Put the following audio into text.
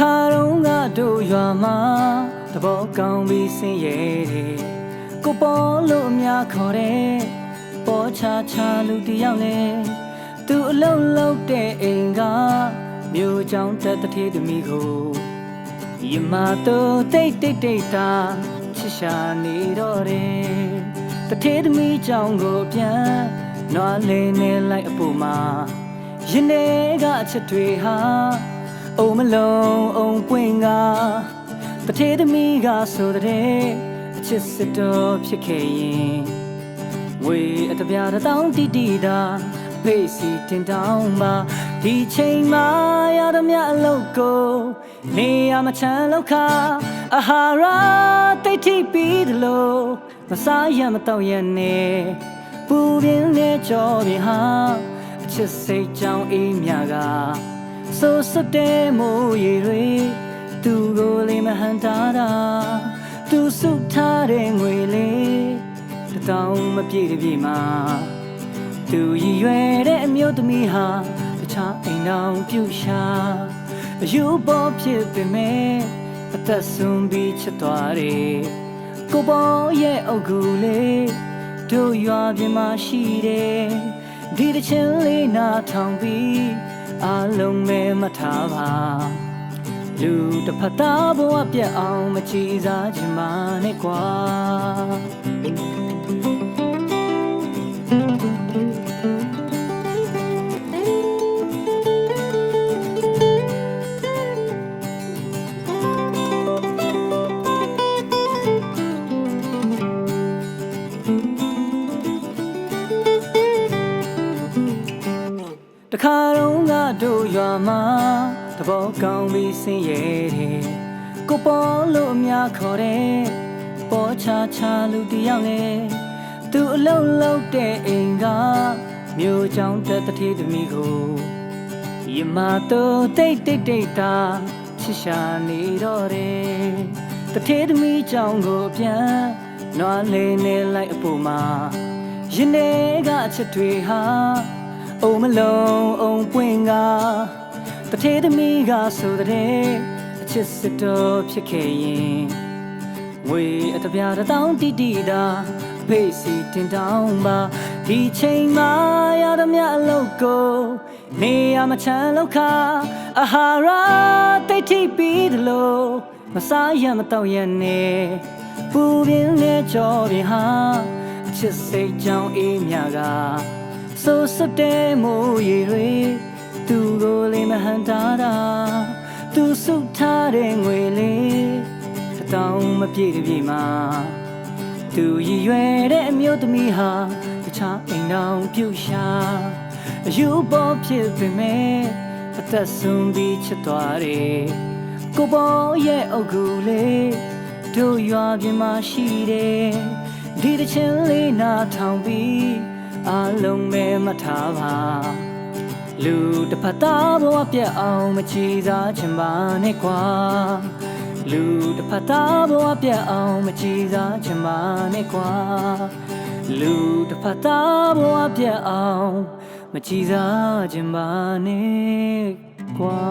ခါတော့ငါတို့ရွာမှာသဘောကောင်းပြီးဆင်းရဲတယ်ကိုပေါ်လို့အများခေါ်တယ်ပေါ်ချာချာလူတစ်ယောက်လဲသူအလုံးလုံးတဲ့အိမ်ကမြို့ကြောင်တက်တဲ့ထေးသမီးကိုယမတော့တိတ်တိတ်တိတ်တာချစ်ရှာနေတော့တယ်တထေးသမီးကြောင်ကိုပြန်နွားလေးနဲ့လိုက်အပူမှာရင်ထဲကအချက်တွေဟာ အုံမလုံးအုံပွင့်ကတထေးသမီးကဆိုတဲ့အချစ်စစ်တော်ဖြစ်ခဲ့ရင်ဝေအတပြားတစ်တောင်းတီတီတာဖေးစီတင်တောင်းပါဒီချိန်မှာရသမျှအလုပ်ကိုနေရမချမ်းလောက်ခါအဟာရာတိတ်ထိပြီးသလိုမစားရမတော့ရနဲ့ပူပြင်းနဲ့ကြောပြဟာအချစ်စိတ်ကြောင်းအေးမြက ဆိုစတဲ့မိုးရေတွေသူကိုလေးမဟန်တာတာသူစုထားတဲ့ငွေလေးတစ်တောင်းမပြည့်တပြည့်မှာသူရည်ရွယ်တဲ့အမျိုးသမီးဟာတခြားအိမ်တော်ပြုရှာအယူပေါ်ဖြစ်ပေမဲ့အသက်ဆုံးပြီးချစ်သွားတယ်ကိုပေါ်ရဲ့အုတ်ကူလေးတို့ရွာပြင်မှာရှိတယ်ဒီတစ်ချင်းလေးနာထောင်ပြီး အလုံးမဲ့မထားပါလူတစ်ဖက်သားဘဝပြတ်အောင်မချီစားချင်ပါနဲ့ကွာ တခါတော့ငါတို့ရွာမှာသဘောကောင်းပြီးဆင်းရဲတယ်ကိုပေါ်လို့အများခေါ်တယ်ပေါ်ချာချာလူတစ်ယောက်လဲသူအလုံးလုံးတဲ့အိမ်ကမြို့ကြောင်တက်တဲ့သမီးကိုယမတော့တိတ်တိတ်တိတ်တာချစ်ရှာနေတော့တယ်တထေးသမီးကြောင်ကိုပြန်နွားလေးနဲ့လိုက်အပူမှာရင်ထဲကအချက်တွေဟာ အုံမလုံးအုံပွင့်ကတထေးသမီးကဆိုတဲ့အချစ်စစ်တော်ဖြစ်ခဲ့ရင်ငွေအတပြားတစ်တောင်းတီတီတာအဖေးစီတင်တောင်းပါဒီချိန်မှာရသမျှအလုပ်ကိုနေရမချမ်းလောက်ခါအဟာရာတိတ်ထိပြီးသလိုမစားရမတော့ရနဲ့ပူပြင်းနဲ့ကြောပြဟာအချစ်စိတ်ကြောင့်အေးမြက ဆိုစတဲ့မိုးရေတွေသူကိုလေးမဟန်တာတာသူစုထားတဲ့ငွေလေးတစ်တောင်းမပြည့်တပြည့်မှာသူရည်ရွယ်တဲ့အမျိုးသမီးဟာတခြားအိမ်တော်ပြုရှာအယူပေါ်ဖြစ်ပေမဲ့အသက်ဆုံးပြီးချစ်သွားတယ်ကိုပေါ်ရဲ့အုတ်ကူလေးတို့ရွာပြင်မှာရှိတယ်ဒီတစ်ချင်းလေးနာထောင်ပြီး အလုံးမဲမထားပါလူတစ်ဖက်သားဘဝပြတ်အောင်မချီစားချင်ပါနဲ့ကွာလူတစ်ဖက်သားဘဝပြတ်အောင်မချီစားချင်ပါနဲ့ကွာလူတစ်ဖက်သားဘဝပြတ်အောင်မချီစားချင်ပါနဲ့ကွာ